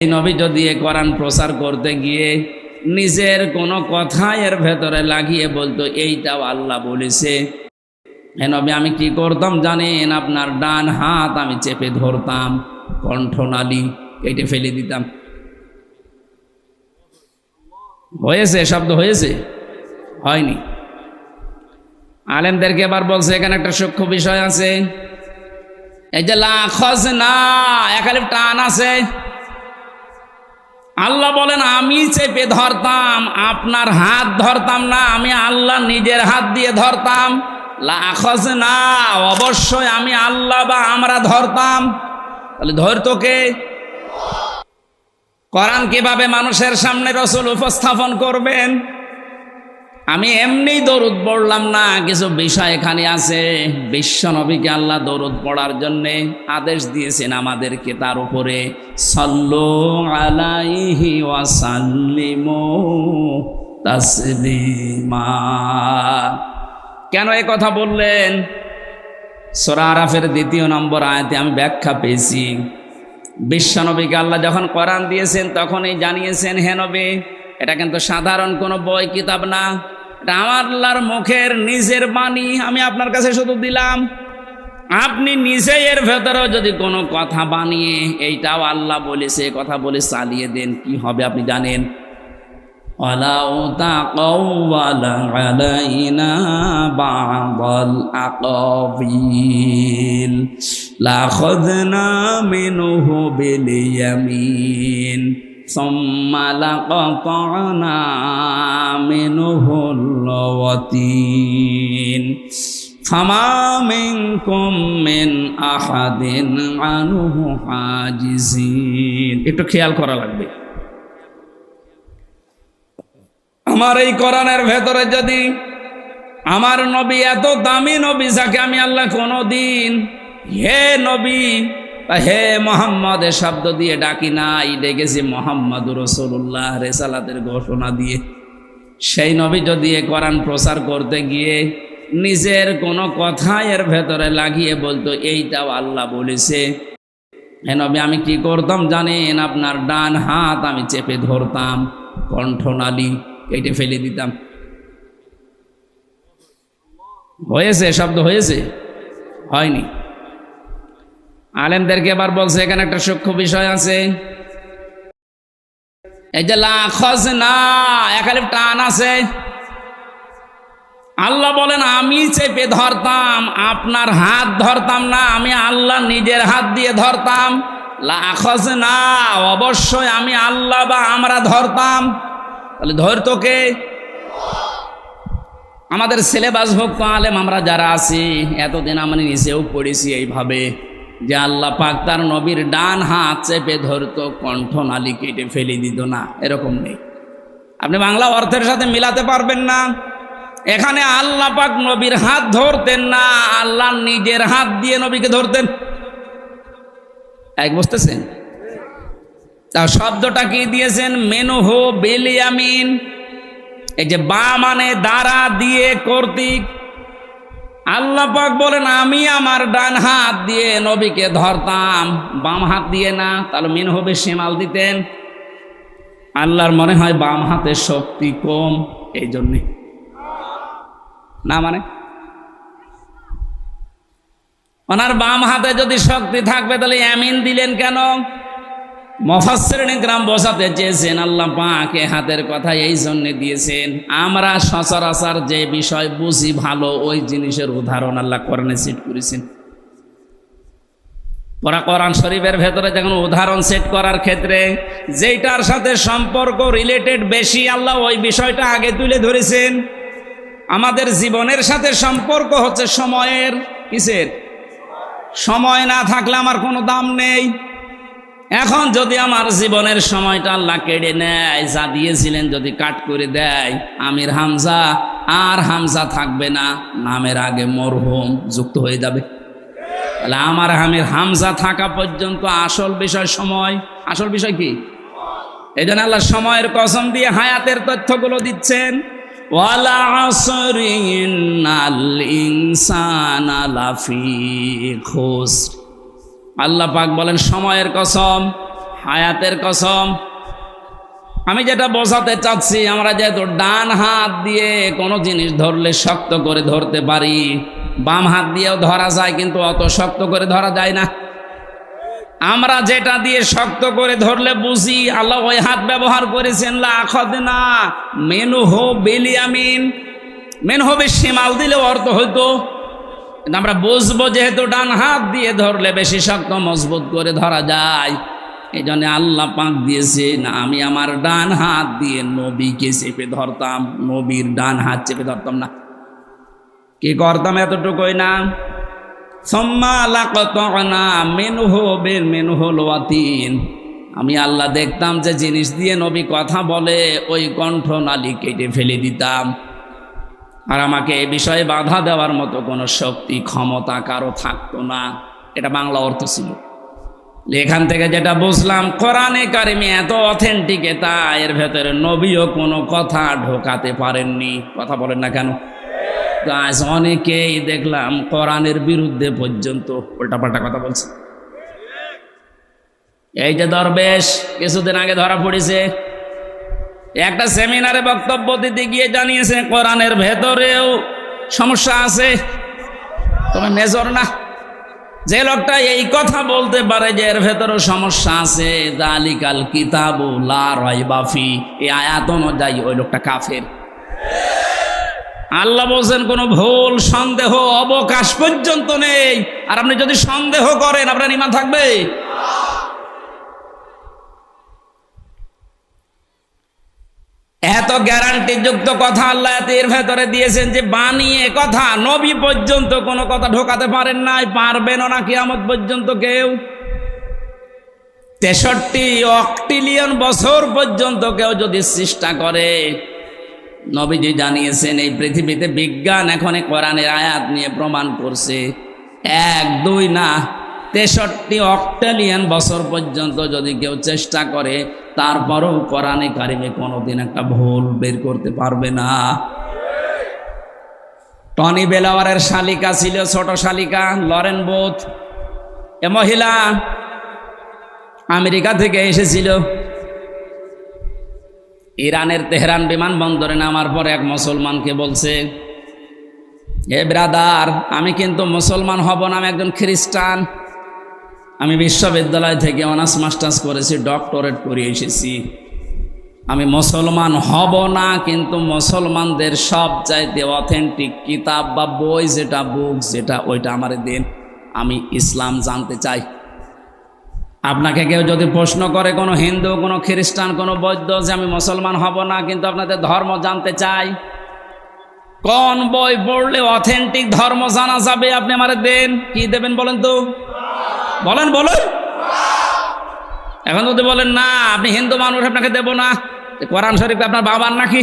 এই নবী যদি এ কোরআন প্রচার করতে গিয়ে নিজের কোনো কথা এর ভেতরে লাগিয়ে বলতো, এইটাও আল্লাহ বলেছে। হে নবী, আমি কি করতাম জানেন? আপনার ডান হাত আমি চেপে ধরতাম কণ্ঠনালী কেটে ফেলে দিতাম। হয়েছে, শব্দ হয়েছে? হয়নি। আলেমদেরকে এবার বলছে, এখানে একটা সূক্ষ্ম বিষয় আছে। এই যে লাখ না একালিপ টান আছে। আল্লাহ বলেন, আমি চেপে ধরতাম আপনার হাত ধরতাম না, আমি আল্লাহ নিজের হাত দিয়ে ধরতাম। না অবশ্যই আমি আল্লাহ বা আমরা ধরতাম। তাহলে ধরতো কে? করান কীভাবে মানুষের সামনে রসুল উপস্থাপন করবেন? আমি এমনি দরুদ পড়লাম না, কিছু বিষয় এখানে আছে। বিশ্ব নবীকে আল্লাহ দরুদ পড়ার জন্যে আদেশ দিয়েছেন আমাদেরকে তার উপরে। সল্লো আলাইহি ওয়াসাল্লিমু তাসলিমা। কেন এ কথা বললেন? সোরা আরাফের দ্বিতীয় নম্বর আয়াতে আমি ব্যাখ্যা পেয়েছি। বিশ্বনবীকে আল্লাহ যখন কোরআন দিয়েছেন, তখনই জানিয়েছেন, হে নবী, এটা কিন্তু সাধারণ কোনো বই, কিতাব না। আমার মুখের নিজের বাণী, আমি আপনার কাছে শুধু দিলাম। আপনি নিজে এর ভেতরেও যদি কোনো কথা বানিয়ে, এইটাও আল্লাহ বলেছে কথা বলে চালিয়ে দেন, কি হবে আপনি জানেন? লাখদনা মিনহু বিলিয়ামিন بعض الأقاويل لأخذنا منه باليمين ثم لقطعنا منه الوتين فما منكم من أحد عنه حاجزين একটু খেয়াল করা লাগবে আমার এই কোরআনের ভেতরে যদি আমার নবী এত দামি নবী যাকে আমি আল্লাহ কোনো দিন হে নবী বা হে মোহাম্মদ, এ শব্দ দিয়ে ডাকি নাই ডেকেছি মোহাম্মদ রসুল্লাহ রেসালাতের ঘোষণা দিয়ে। সেই নবী যদি এ কোরআন প্রচার করতে গিয়ে নিজের কোনো কথা এর ভেতরে লাগিয়ে বলতো, এইটাও আল্লাহ বলেছে। হে নবী, আমি কি করতাম জানেন? আপনার ডান হাত আমি চেপে ধরতাম কণ্ঠনালী কেটে ফেলে দিতাম। হয়েছে শব্দ হয়েছে? হয়নি। আলেমদেরকে এবার বলছে, এখানে একটা সূক্ষ্ম বিষয় আছে। এই যে লাখজ না একালিপ টান আছে। আল্লাহ বলেন, আমি চেপে ধরতাম, আপনার হাত ধরতাম না, আমি আল্লাহ নিজের হাত দিয়ে ধরতাম। লাখজ না অবশ্যই আমি আল্লাহ বা আমরা ধরতাম। তাহলে ধরতো কে? আমাদের সিলেবাস ভক্ত আলেম আমরা যারা আছি, এতদিন আমরা নিজেও পড়েছি এইভাবে। যে আল্লাহ পাক তার নবীর ডান হাত চেপে ধরতো কণ্ঠনালী কেটে ফেলে দিত না, এরকম নেই। আপনি বাংলা অর্থের সাথে মিলাতে পারবেন না। এখানে আল্লাহ পাক নবীর হাত ধরতেন না, আল্লাহ নিজের হাত দিয়ে নবীকে ধরতেন। এক বুঝতেছেন তা শব্দটা কি দিয়েছেন? মেনুহ বেলিয়ামিন এই যে বা মানে দ্বারা দিয়ে কর্তৃক আল্লাহ পাক বলেন, আমি আমার ডান হাত দিয়ে নবীকে ধরতাম, বাম হাত দিয়ে না। তাহলে মিন হবে সেমাল দিতেন। আল্লাহর মনে হয় বাম হাতের শক্তি কম এই জন্যে না মানে? ওনার বাম হাতে যদি শক্তি থাকবে, তাহলে এমিন দিলেন কেন? মফাসেরণী গ্রাম বসাতে চেয়েছেন, আল্লাহ পাকে হাতের কথা এই জন্য দিয়েছেন। আমরা সচরাচর যে বিষয় বুঝি ভালো, ওই জিনিসের উদাহরণ আল্লাহ কোরআনে সেট করেছেন। পরা কোরআন শরীফের ভেতরে যখন উদাহরণ সেট করার ক্ষেত্রে যেইটার সাথে সম্পর্ক রিলেটেড বেশি, আল্লাহ ওই বিষয়টা আগে তুলে ধরেছেন। আমাদের জীবনের সাথে সম্পর্ক হচ্ছে সময়ের, কিসের? সময় না থাকলে আমার কোনো দাম নেই। এখন যদি আমার জীবনের সময়টা আল্লাহ কেড়ে নেয়, যা দিয়েছিলেন যদি কাট করে দেয়, আমির হামজা, আর হামজা থাকবে না, নামের আগে মরহুম যুক্ত হয়ে যাবে। তাহলে আমার আমির হামজা থাকা পর্যন্ত আসল বিষয় সময়, আসল বিষয় কি? এই জন্য আল্লাহ সময়ের কসম দিয়ে হায়াতের তথ্যগুলো দিচ্ছেন। ওয়ালা ইনসানা লাফি খুসর। আল্লাহ পাক বলেন, সময়ের কসম, হায়াতের কসম। আমি যেটা বোঝাতে চাচ্ছি, আমরা যেহেতু ডান হাত দিয়ে কোনো জিনিস ধরলে শক্ত করে ধরতে পারি, বাম হাত দিয়েও ধরা যায়, কিন্তু অত শক্ত করে ধরা যায় না। আমরা যেটা দিয়ে শক্ত করে ধরলে বুঝি, আল্লাহ ওই হাত ব্যবহার করেছেন না মেনু হো বেলিয়ামিন। মেন হবে শিমাল দিলে অর্থ হইতো। কিন্তু আমরা বুঝব যেহেতু ডান হাত দিয়ে ধরলে বেশি শক্ত মজবুত করে ধরা যায়। এই জন্য আল্লাহ পাক দিয়েছে না আমি আমার ডান হাত দিয়ে নবীকে চেপে ধরতাম, নবীর ডান হাত চেপে ধরতাম না। কি করতাম এতটুকুই না? আমি আল্লাহ দেখতাম যে জিনিস দিয়ে নবী কথা বলে ওই কণ্ঠনালী কেটে ফেলে দিতাম। আর আমাকে এ বিষয়ে বাধা দেওয়ার মতো কোনো শক্তি, ক্ষমতা কারও থাকতো না। এটা বাংলা অর্থ ছিল। এখান থেকে যেটা বুঝলাম, কোরআনে কারিমে এত অথেন্টিক তা এর ভেতরে নবীও কোনো কথা ঢোকাতে পারেননি। কথা বলেন না কেন? আজ অনেকেই দেখলাম কোরআনের বিরুদ্ধে পর্যন্ত উল্টাপাল্টা কথা বলছে। এই যে দরবেশ, কিছুদিন আগে ধরা পড়েছে একটা সেমিনারে বক্তব্য দিতে গিয়ে জানিয়েছে, কোরআনের ভেতরেও সমস্যা আছে। তবে মেজর না। যে লোকটা এই কথা বলতে পারে যে এর ভেতরেও সমস্যা আছে। দালিকাল কিতাবু রয়বাফি এই আয়াত অনুযায়ী ওই লোকটা কাফের। আল্লাহ বলছেন, কোনো ভুল, সন্দেহ, অবকাশ পর্যন্ত নেই। আর আপনি যদি সন্দেহ করেন, আপনার ইমান থাকবে? এত গ্যারান্টি যুক্ত কথা আল্লাহ এর ভেতরে দিয়েছেন যে বানিয়ে কথা, নবী পর্যন্ত কোনো কথা ঢোকাতে পারেন নাই পারবেন না কিয়ামত পর্যন্ত কেউ। তেষট্টি অক্টিলিয়ন বছর পর্যন্ত কেউ যদি চেষ্টা করে, নবীজি জানিয়েছেন এই পৃথিবীতে বিজ্ঞান এখন কোরআনের আয়াত নিয়ে প্রমাণ করছে। এক, দুই, না তেষট্টি অক্টালিয়ান বছর পর্যন্ত যদি কেউ চেষ্টা করে, তারপরও কোরআনে কারিমে কোনোদিন একটা ভুল বের করতে পারবে না। টনি বেলাওয়ারের শালিকা ছিল ছোট শালিকা, লরেন বোথ, এ মহিলা আমেরিকা থেকে এসেছিল। ইরানের তেহরান বিমানবন্দরে নামার পর এক মুসলমানকে বলছে, এ ব্রাদার, আমি কিন্তু মুসলমান হব না, আমি একজন খ্রিস্টান। আমি বিশ্ববিদ্যালয় থেকে অনার্স, মাস্টার্স করেছি, ডক্টরেট করে এসেছি। আমি মুসলমান হব না, কিন্তু মুসলমানদের সব চাইতে অথেন্টিক কিতাব বা বই যেটা বুক যেটা, ওইটা আমার দিন। আমি ইসলাম জানতে চাই। আপনাকে কেউ যদি প্রশ্ন করে, কোনো হিন্দু, কোনো খ্রিস্টান, কোনো বৈদ্য যে আমি মুসলমান হব না, কিন্তু আপনাদের ধর্ম জানতে চাই, কোন বই পড়লে অথেন্টিক ধর্ম জানা যাবে আপনি আমার দেন? কি দেবেন বলেন তো? বলেন, বলুন। এখন যদি বলেন, না, আপনি হিন্দু মানুষ, আপনাকে দেব না। কোরআন শরীফ আপনার বাবার নাকি?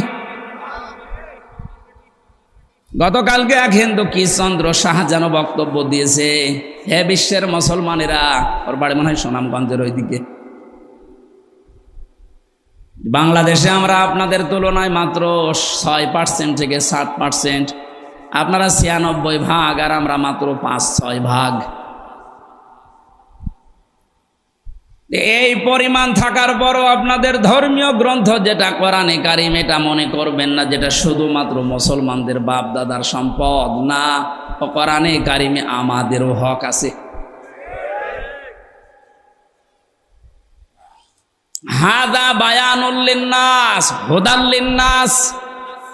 গতকালকে এক হিন্দু কিশচন্দ্র শাহজানো বক্তব্য দিয়েছে, হে বিশ্বের মুসলমানেরা, ওর বাড়ি মনে হয় সুনামগঞ্জের ওইদিকে। বাংলাদেশে আমরা আপনাদের তুলনায় মাত্র ছয় পার্সেন্ট থেকে ষাট পার্সেন্ট আপনারা ছিয়ানব্বই ভাগ আর আমরা মাত্র পাঁচ, ছয় ভাগ। এই পরিমাণ থাকার পরও আপনাদের ধর্মীয় গ্রন্থ যেটা কোরআনে কারিম এটা মনে করবেন না, যেটা শুধুমাত্র মুসলমানদের বাপ দাদার সম্পদ না, কোরআনে কারিমে আমাদেরও হক আছে। হাদা বায়ানুল্লিন্নাস হুদাল্লিন্নাস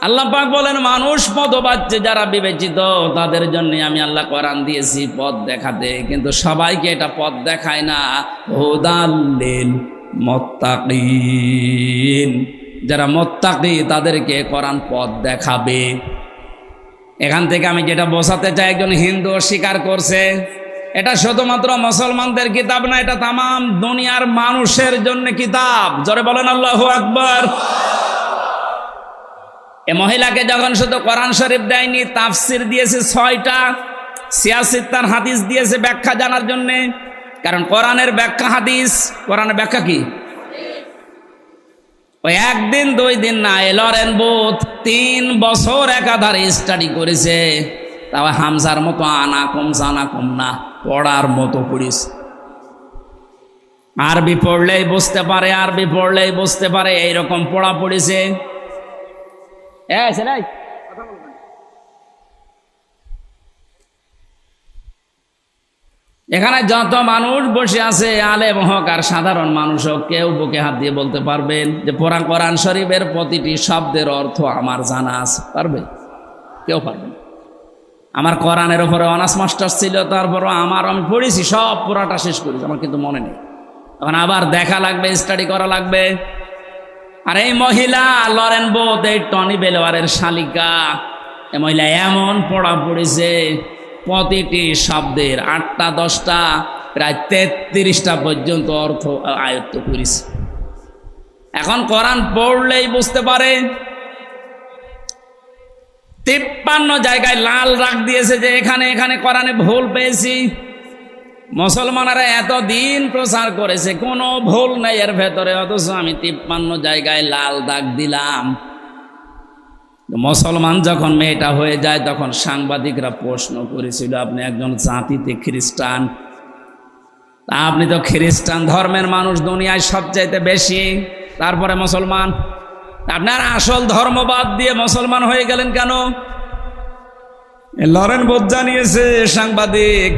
আল্লাহ পাক বলেন, মানুষ পদ পাচ্ছে যারা বিবেচিত, তাদের জন্য আমি আল্লাহ কোরআন দিয়েছি, পথ দেখাতে। কিন্তু সবাইকে এটা পথ দেখায় না। হুদাল্লিল মত্তাকিন। যারা মোত্তাকি, তাদেরকে কোরআন পথ দেখাবে। এখান থেকে আমি যেটা বোঝাতে চাই, একজন হিন্দু স্বীকার করছে, এটা শুধুমাত্র মুসলমানদের কিতাব না, এটা তাম দুনিয়ার মানুষের জন্য কিতাব। জরে বলেন আল্লাহ আকবর। এ মহিলাকে যখন শুধু কোরআন শরীফ দেয়নি, তাফসির দিয়েছে ছয়টা, সিয়াসিত্তার হাদিস দিয়েছে ব্যাখ্যা জানার জন্যে। কারণ কোরআনের ব্যাখ্যা হাদিস, কোরআনের ব্যাখ্যা কি? ওই একদিন, দুই দিন না এলরেন বুথ তিন বছর একাধারে স্টাডি করেছে। তাও হামজার মতো আনা কম, জানা কম না, পড়ার মতো পড়িস আরবি পড়লেই বুঝতে পারে, আরবি পড়লেই বুঝতে পারে, এইরকম পড়া পড়েছে। ছেলাই এখানে যত মানুষ বসে আছে আলেম হোক আর সাধারণ মানুষ কেউ বুকে হাত দিয়ে বলতে পারবেন যে কোরআন কোরআন শরীফের প্রতিটি শব্দের অর্থ আমার জানা আছে। পারবে? কেউ পারবে। আমার কোরআনের উপরে অনার্স মাস্টার ছিল তারপরও আমার আমি পড়েছি সব পুরাটা শেষ করেছি আমার কিন্তু মনে নেই। এখন আবার দেখা লাগবে স্টাডি করা লাগবে। আর এই মহিলা লরেন বোধ এই টনি বেলোয়ারের শালিকা। এই মহিলা এমন পড়া পড়েছে, প্রতিটি শব্দের আটটা, দশটা, প্রায় তেত্রিশটা পর্যন্ত অর্থ আয়ত্ত করেছে। এখন কোরআন পড়লেই বুঝতে পারে, তিপ্পান্ন জায়গায় লাল রাগ দিয়েছে যে এখানে এখানে কোরআনে ভুল পেয়েছি। মুসলমানেরা এত দিন প্রচার করেছে, কোনো ভুল নাই এর ভেতরে, অথচ আমি তিপ্পান্ন জায়গায় লাল দাগ দিলাম। মুসলমান যখন মেয়েটা হয়ে যায়, তখন সাংবাদিকরা প্রশ্ন করেছিল, আপনি একজন জাতিতে খ্রিস্টান? আপনি তো খ্রিস্টান, ধর্মের মানুষ দুনিয়ায় সবচাইতে বেশি। তারপরে মুসলমান, আপনার আসল ধর্ম বাদ দিয়ে মুসলমান হয়ে গেলেন কেন? লরেন বোধ জানিয়েছে, সাংবাদিক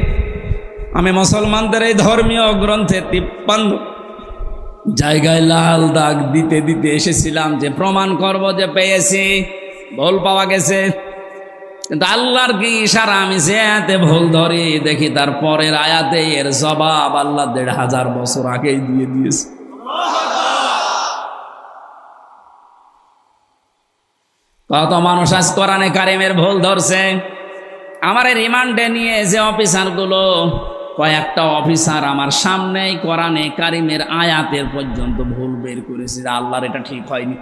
আমি মুসলমানদের এই ধর্মীয় গ্রন্থে তিপ্পান্ন জায়গায় লাল দাগ দিতে দিতে এসেছিলাম যে প্রমাণ করব যে পেয়েছি, ভুল পাওয়া গেছে। কিন্তু আল্লাহর কি ইশারা? আমি যে এতে ভুল ধরি, দেখি তার পরের আয়াতে এর জবাব আল্লাহ দেড় হাজার বছর আগেই দিয়ে দিয়েছে। কত মানুষ আজ কোরআনে কারিমের ভুল ধরছে। আমার রিমান্ডে নিয়ে যে অফিসারগুলো কয়েকটা অফিসার আমার সামনেই কোরআনে কারিমের আয়াতের পর্যন্ত ভুল বের করেছে যে আল্লাহর এটা ঠিক হয়নি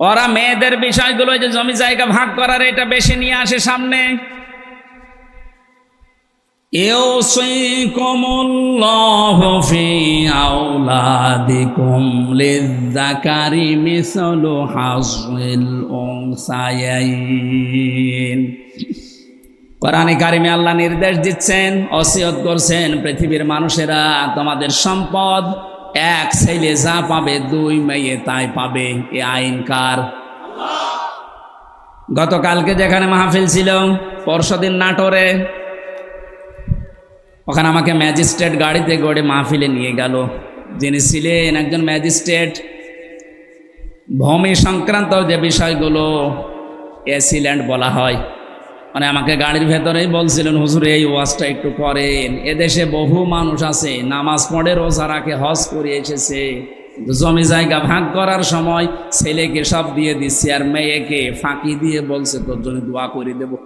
ওরা মেয়েদের বিষয়গুলো যে জমি জায়গা ভাগ করার এটা বেশি নিয়ে আসে সামনে يوصيكم الله في أولادكم للذكر مثل حظ الأنثيين কোরআনে কারিমে আল্লাহ নির্দেশ দিচ্ছেন অসিয়ত করছেন, পৃথিবীর মানুষেরা তোমাদের সম্পদ এক ছেলে যা পাবে দুই মেয়ে তাই পাবে। এ আইন কার? গতকালকে যেখানে মাহফিল ছিল, পরশুদিন নাটোরে, ওখানে আমাকে ম্যাজিস্ট্রেট গাড়িতে গড়ে মাহফিলে নিয়ে গেল। যিনি ছিলেন একজন ম্যাজিস্ট্রেট, ভূমি সংক্রান্ত যে বিষয়গুলো এসিল্যান্ড বলা হয় মানে আমাকে গাড়ির ভেতরেই বলছিলেন, হুজুর, এই ওয়াজটা একটু করেন। এদেশে বহু মানুষ আছে, নামাজ পড়ে রোজা রাখে, হজ করে এসেছে। জমি জায়গা ভাগ করার সময় ছেলেকে সব দিয়ে দিচ্ছে আর মেয়েকে ফাঁকি দিয়ে বলছে, তোর জন্য দোয়া করে দেবো।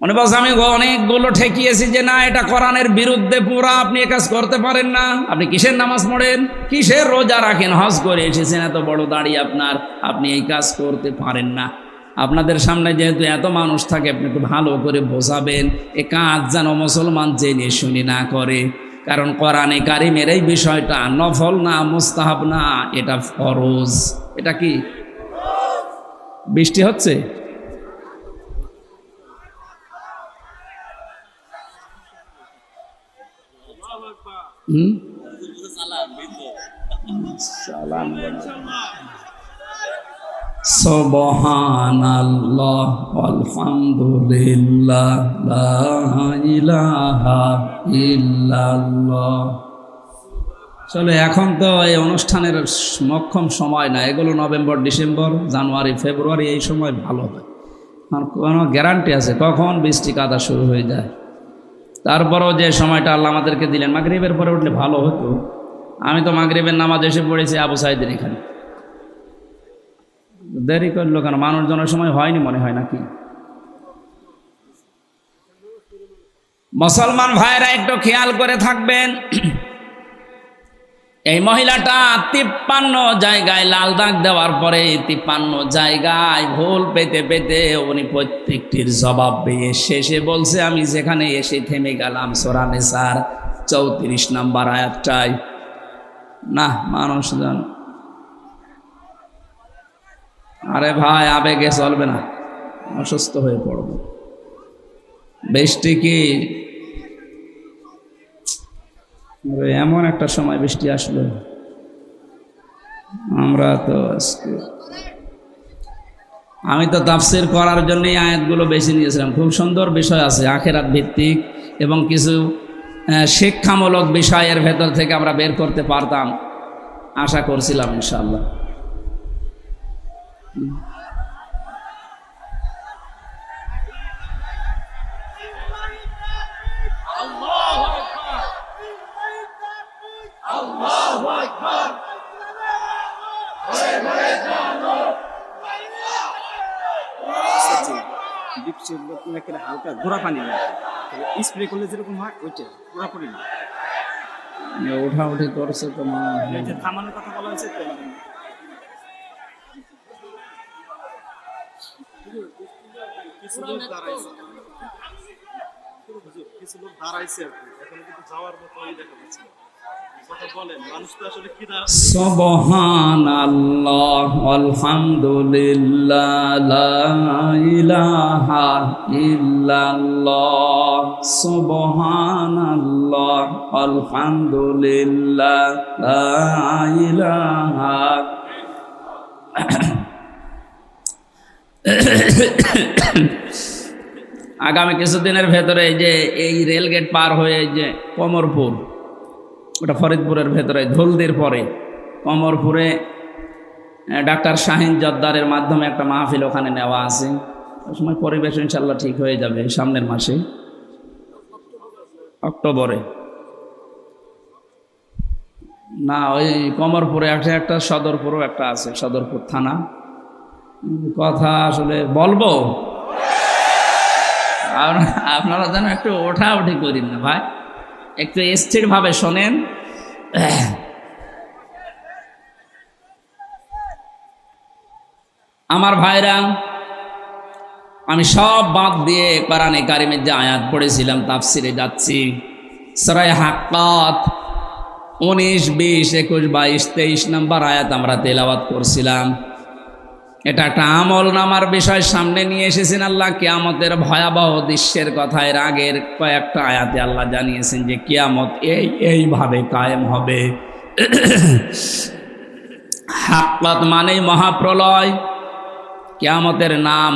মনে বলছে, আমি অনেকগুলো ঠেকিয়েছি যে না, এটা কোরআনের বিরুদ্ধে পুরা, আপনি এ কাজ করতে পারেন না। আপনি কিসের নামাজ পড়েন? কিসের রোজা রাখেন? হজ করে এসেছেন, এত বড় দাড়ি আপনার। আপনি এই কাজ করতে পারেন না। আপনাদের সামনে যেহেতু এত মানুষ থাকে, আপনি একটু ভালো করে বোঝাবেন। এ কাজ যেন মুসলমান জেনে শুনি না করে। কারণ কোরআনে কারিমের এই বিষয়টা নফল না, মুস্তাহাব না, এটা ফরজ। এটা কি? বৃষ্টি হচ্ছে? হুম? লা ইলাহা ইল্লাল্লাহ। চলে, এখন তো এই অনুষ্ঠানের মক্ষম সময় না। এগুলো নভেম্বর, ডিসেম্বর, জানুয়ারি, ফেব্রুয়ারি, এই সময় ভালো হয়। আর কোনো গ্যারান্টি আছে? কখন বৃষ্টি কাদা শুরু হয়ে যায়? তারপরও যে সময়টা আল্লাহ আমাদেরকে দিলেন, মাগরীবের পরে উঠলে ভালো হতো। আমি তো মাগরীবের নামাজ এসে পড়েছি আবু সাইদের এখানে। দেরি করল কেন? মানুষজনের সময় হয়নি মনে হয় নাকি? মুসলমান ভাইরা একটু খেয়াল করে থাকবেন। এই মহিলাটা তিপ্পান্ন জায়গায় লাল দাগ দেওয়ার পরে তিপ্পান্ন জায়গায় ভুল পেতে পেতে উনি প্রত্যেকটির জবাব পেয়ে শেষে বলছে, আমি যেখানে এসে থেমে গেলাম সোরানে স্যার চৌত্রিশ নাম্বার আয়াতটায়। না, মানুষজন আরে ভাই, আবেগে চলবে না। অসুস্থ হয়ে পড়ব। বৃষ্টি কি? এমন একটা সময় বৃষ্টি আসলো আমরা তো আজকে আমি তো তাফসির করার জন্যই আয়াতগুলো বেছে নিয়েছিলাম। খুব সুন্দর বিষয় আছে, আখেরাত ভিত্তিক এবং কিছু শিক্ষামূলক বিষয়ের ভেতর থেকে আমরা বের করতে পারতাম। আশা করছিলাম ইনশাল্লাহ রকম হালকা ঘোরা পানি না স্প্রে করলে যেরকম হয় ওইটা না ওঠা উঠি করছে তোমার। থামানোর কথা বলা হয়েছে কিছু লোক দাঁড়াইছে। কিছু লোক দাঁড়াইছে আর কি। এখনও কিন্তু যাওয়ার মতো দেখা যাচ্ছে না। আগামী কিছুদিনের ভেতরে যে এই রেলগেট পার হয়ে যে কমরপুর, ওটা ফরিদপুরের ভেতরে, ধুলদির পরে কমরপুরে ডাক্তার শাহিন জদ্দারের মাধ্যমে একটা মাহফিল ওখানে নেওয়া আছে। ওই সময় পরিবেশ ইনশাল্লাহ ঠিক হয়ে যাবে সামনের মাসে। অক্টোবরে। না, ওই কমরপুরে একটা একটা সদরপুরও একটা আছে, সদরপুর থানা। কথা আসলে বলব? আপনারা- যেন একটু ওঠা উঠি করিন না ভাই। একটু স্থিরভাবে শোনেন। আমার ভাইরা, আমি সব বাদ দিয়ে কোরআনে কারিমের যে আয়াত পড়েছিলাম, তাফসিরে যাচ্ছি। সরাই হাক্কাত উনিশ, বিশ, একুশ, বাইশ, তেইশ নম্বর আয়াত আমরা তেলাওয়াত করছিলাম। এটা একটা আমল নামার বিষয়। সামনে নিয়ে এসেছেন আল্লাহ কেয়ামতের ভয়াবহ দৃশ্যের কথা। এর আগের কয়েকটা আয়াতে আল্লাহ জানিয়েছেন যে কেয়ামত এই, এইভাবে কায়েম হবে। হাক্কাত মানেই মহাপ্রলয়। কেয়ামতের নাম।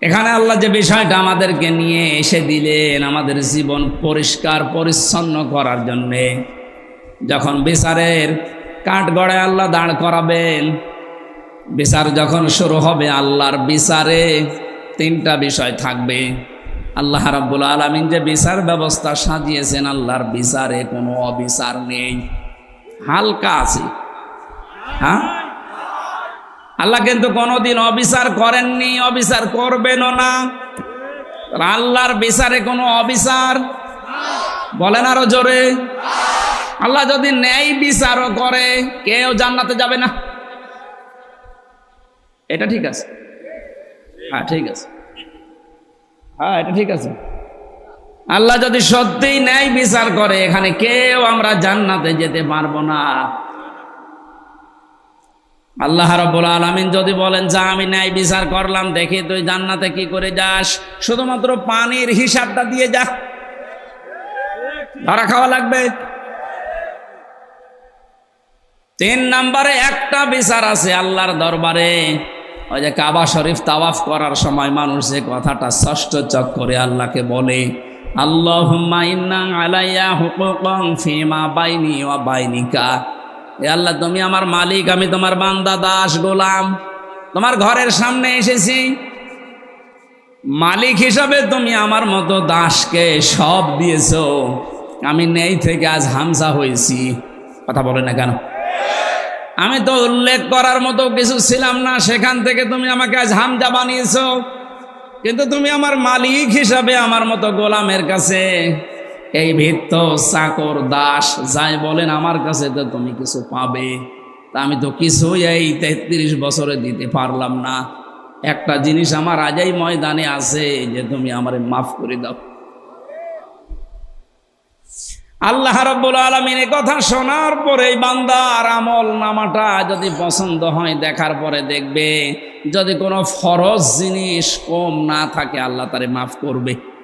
এখানে আল্লাহ যে বিষয়টা আমাদেরকে নিয়ে এসে দিলেন আমাদের জীবন পরিষ্কার, পরিচ্ছন্ন করার জন্যে। যখন বিচারের কাঠগড়ে আল্লাহ দাঁড় করাবেন বিচার যখন শুরু হবে, আল্লাহর বিচারে তিনটা বিষয় থাকবে। আল্লাহ রাব্বুল আলমিন যে বিচার ব্যবস্থা সাজিয়েছেন, আল্লাহর বিচারে কোনো অবিচার নেই। হালকা আছে। হ্যাঁ? আল্লাহ কিন্তু কোনোদিন অবিচার করেননি, অবিচার করবেনও না। আল্লাহর বিচারে কোনো অবিচার? বলেন আরও জোরে। আল্লাহ যদি ন্যায় বিচারও করে, কেউ জান্নাতে যাবে না। এটা ঠিক আছে। হ্যাঁ ঠিক আছে। হ্যাঁ এটা ঠিক আছে। আল্লাহ যদি সত্যিই ন্যায় বিচার করে, এখানে কেউ আমরা জান্নাতে যেতে পারব না। আল্লাহ রব্বুল আলমিন যদি বলেন, যা, আমি ন্যায় বিচার করলাম, দেখি তুই জান্নাতে কি করে যাস? শুধুমাত্র পানির হিসাবটা দিয়ে যা। ধরা খাওয়া লাগবে। তিন নম্বরে একটা বিচার আছে আল্লাহর দরবারে। ওই যে কাবা শরীফ তাওয়াফ করার সময় মানুষ যে কথাটা ষষ্ঠ চক করে আল্লাহকে বলে আল্লাহ আলাইয়া হুকুকং আল্লাহ, তুমি আমার মালিক, আমি তোমার বান্দা, দাস, গোলাম। তোমার ঘরের সামনে এসেছি। মালিক হিসাবে তুমি আমার মতো দাসকে সব দিয়েছ। আমি নেই থেকে আজ হামসা হয়েছি। কথা বলে না কেন? আমি তো উল্লেখ করার মতো কিছু ছিলাম না, সেখান থেকে তুমি আমাকে আজ হামজা বানিয়েছো। কিন্তু তুমি আমার মালিক হিসাবে আমার মতো গোলামের কাছে এই ভিত্ত চাকর দাস যাই বলেন আমার কাছে তো তুমি কিছু পাবে। তা আমি তো কিছুই এই তেত্রিশ বছরে দিতে পারলাম না। একটা জিনিস আমার আজই ময়দানে আছে যে তুমি আমার মাফ করে দাও। আল্লাহ রব্বুল আলমিন কথা শোনার পরে বান্দার আমল নামাটা যদি পছন্দ হয়, দেখার পরে দেখবে। যদি কোনো ফরজ জিনিস কম না থাকে, আল্লাহ তারে মাফ করবে।